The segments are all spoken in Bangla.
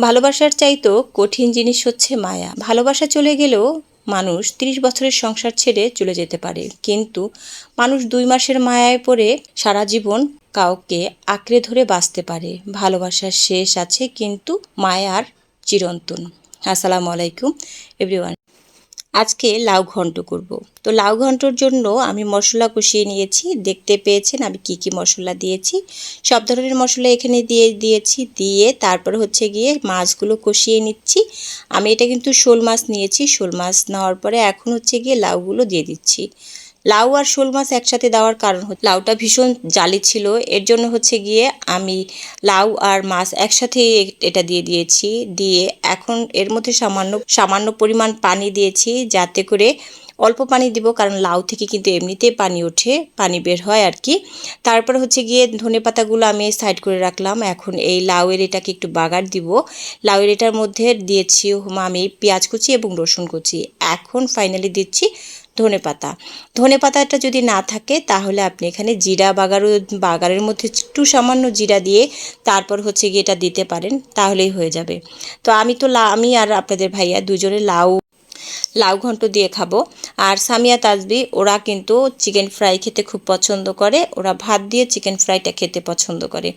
ভালোবাসার চাইতো কঠিন জিনিস হচ্ছে মায়া। ভালোবাসা চলে গেলেও মানুষ তিরিশ বছরের সংসার ছেড়ে চলে যেতে পারে। কিন্তু মানুষ দুই মাসের মায়ায় পড়ে সারা জীবন কাউকে আঁকড়ে ধরে বাঁচতে পারে। ভালোবাসার শেষ আছে কিন্তু মায়ার চিরন্তন। আসসালামু আলাইকুম এভরিওয়ান আজকে লাউ ঘন্ট করব। তো লাউ ঘন্টর জন্য আমি মশলা কষিয়ে নিয়েছি। দেখতে পেয়েছেন আমি কি কি মশলা দিয়েছি। সব ধরনের মশলা এখানে দিয়ে দিয়েছি। দিয়ে তারপর হচ্ছে গিয়ে মাছগুলো কষিয়ে নিচ্ছি। আমি এটা কিন্তু শোল মাছ নিয়েছি। শোল মাছ নেওয়ার পরে এখন হচ্ছে গিয়ে লাউগুলো দিয়ে দিচ্ছি। লাউ আর শোল মাছ একসাথে দেওয়ার কারণ হচ্ছে লাউটা ভীষণ জালি ছিল। এর জন্য হচ্ছে গিয়ে আমি লাউ আর মাছ একসাথে এটা দিয়ে দিয়েছি। দিয়ে এখন এর মধ্যে সামান্য সামান্য পরিমাণ পানি দিয়েছি যাতে করে অল্প পানি দিব, কারণ লাউ থেকে কিন্তু এমনিতেই পানি ওঠে, পানি বের হয় আর কি। তারপর হচ্ছে গিয়ে ধনে পাতাগুলো আমি সাইড করে রাখলাম। এখন এই লাউয়ের এটাকে একটু বাগার দিব। লাউয়ের এটার মধ্যে দিয়েছি আমি পেঁয়াজ কুচি এবং রসুন কুচি। এখন ফাইনালি দিচ্ছি ধনে পাতা। ধনে পাতাটা যদি না থাকে, তাহলে আপনি এখানে জিরা বাগারও, বাগারের মধ্যে একটু সামান্য জিরা দিয়ে তারপর হচ্ছে গিয়ে এটা দিতে পারেন, তাহলেই হয়ে যাবে। তো আমি তো লা, আমি আর আপনাদের ভাইয়া দুজনে লাউ লাউ ঘন্ট দিয়ে খাব। আর সামিয়া তাজবি, ওরা কিন্তু চিকেন ফ্রাই খেতে খুব পছন্দ করে। ওরা ভাত দিয়ে চিকেন ফ্রাইটা খেতে পছন্দ করে।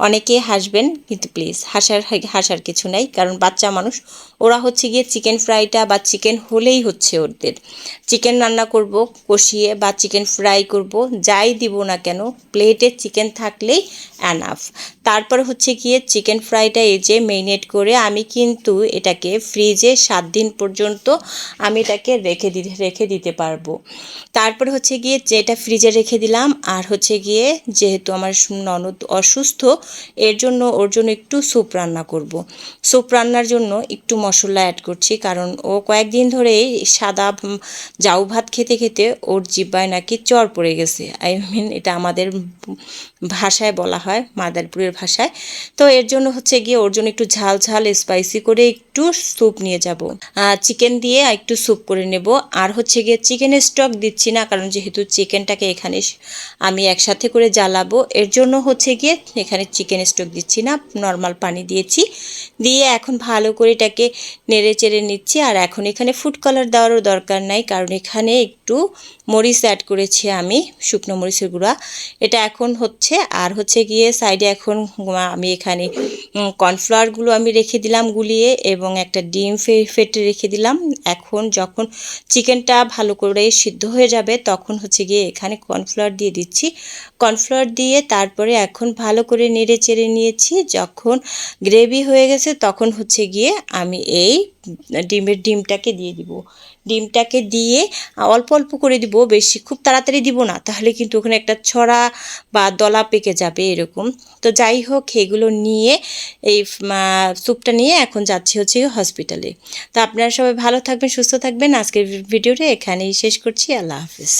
অনেকে হাসবেন, কিন্তু প্লিজ হাসার হাসার কিছু নাই। কারণ বাচ্চা মানুষ, ওরা হচ্ছে গিয়ে চিকেন ফ্রাইটা বা চিকেন হলেই হচ্ছে ওদের। চিকেন রান্না করব, কষিয়ে বা চিকেন ফ্রাই করব, যাই দিব না কেন প্লেটে চিকেন থাকলেই অ্যানাফ তারপর হচ্ছে গিয়ে চিকেন ফ্রাইটা এই যে মেরিনেট করে আমি কিন্তু এটাকে ফ্রিজে সাত দিন পর্যন্ত আমি এটাকে রেখে দিতে রেখে দিতে পারব। তারপর হচ্ছে গিয়ে যেটা ফ্রিজে রেখে দিলাম, আর হচ্ছে গিয়ে যেহেতু আমার ননদ অসুস্থ, এর জন্য ওর জন্য একটু স্যুপ রান্না করব। স্যুপ রান্নার জন্য একটু মশলা অ্যাড করছি, কারণ ও কয়েকদিন ধরেই সাদা জাউ ভাত খেতে খেতে ওর জিব্বায় নাকি চর পড়ে গেছে। আই মিন এটা আমাদের ভাষায় বলা হয়, মাদারপুরের ভাষায়। তো এর জন্য হচ্ছে গিয়ে ওর জন্য একটু ঝাল ঝাল স্পাইসি করে একটু স্যুপ নিয়ে যাব। চিকেন দিয়ে একটু স্যুপ করে নেব। আর হচ্ছে গিয়ে চিকেনের স্টক দিচ্ছি না, কারণ যেহেতু চিকেনটাকে এখানে আমি একসাথে করে জ্বালাবো, এর জন্য হচ্ছে গিয়ে এখানে চিকেন স্টক দিচ্ছি না নর্মাল পানি দিয়েছি। দিয়ে এখন ভালো করে এটাকে নেড়ে চেড়ে নিচ্ছি, আর এখন এখানে ফুড কালার দেওয়ারও দরকার নাই, কারণ এখানে একটু মরিচ অ্যাড করেছি আমি, শুকনো মরিচের গুঁড়া। এটা এখন হচ্ছে, আর হচ্ছে গিয়ে সাইডে এখন আমি এখানে কর্নফ্লাওয়ারগুলো আমি রেখে দিলাম গুলিয়ে, এবং একটা ডিম ফেটে রেখে দিলাম। এখন যখন চিকেনটা ভালো করে সিদ্ধ হয়ে যাবে, তখন হচ্ছে গিয়ে এখানে কর্নফ্লাওয়ার দিয়ে দিচ্ছি। কর্নফ্লাওয়ার দিয়ে তারপরে এখন ভালো করে নেড়ে চেড়ে নিয়েছি। যখন গ্রেভি হয়ে গেছে, তখন হচ্ছে গিয়ে আমি এই ডিমের ডিমটাকে দিয়ে দিব। ডিমটাকে দিয়ে অল্প অল্প করে দিব, বেশি খুব তাড়াতাড়ি দিব না, তাহলে কিন্তু ওখানে একটা ছড়া বা দলা পেকে যাবে এরকম। তো যাই হোক, এগুলো নিয়ে এই স্যুপটা নিয়ে এখন যাচ্ছি হচ্ছে হসপিটালে তো আপনারা সবাই ভালো থাকবেন, সুস্থ থাকবেন। আজকের ভিডিওটা এখানেই শেষ করছি। আল্লাহ হাফিজ।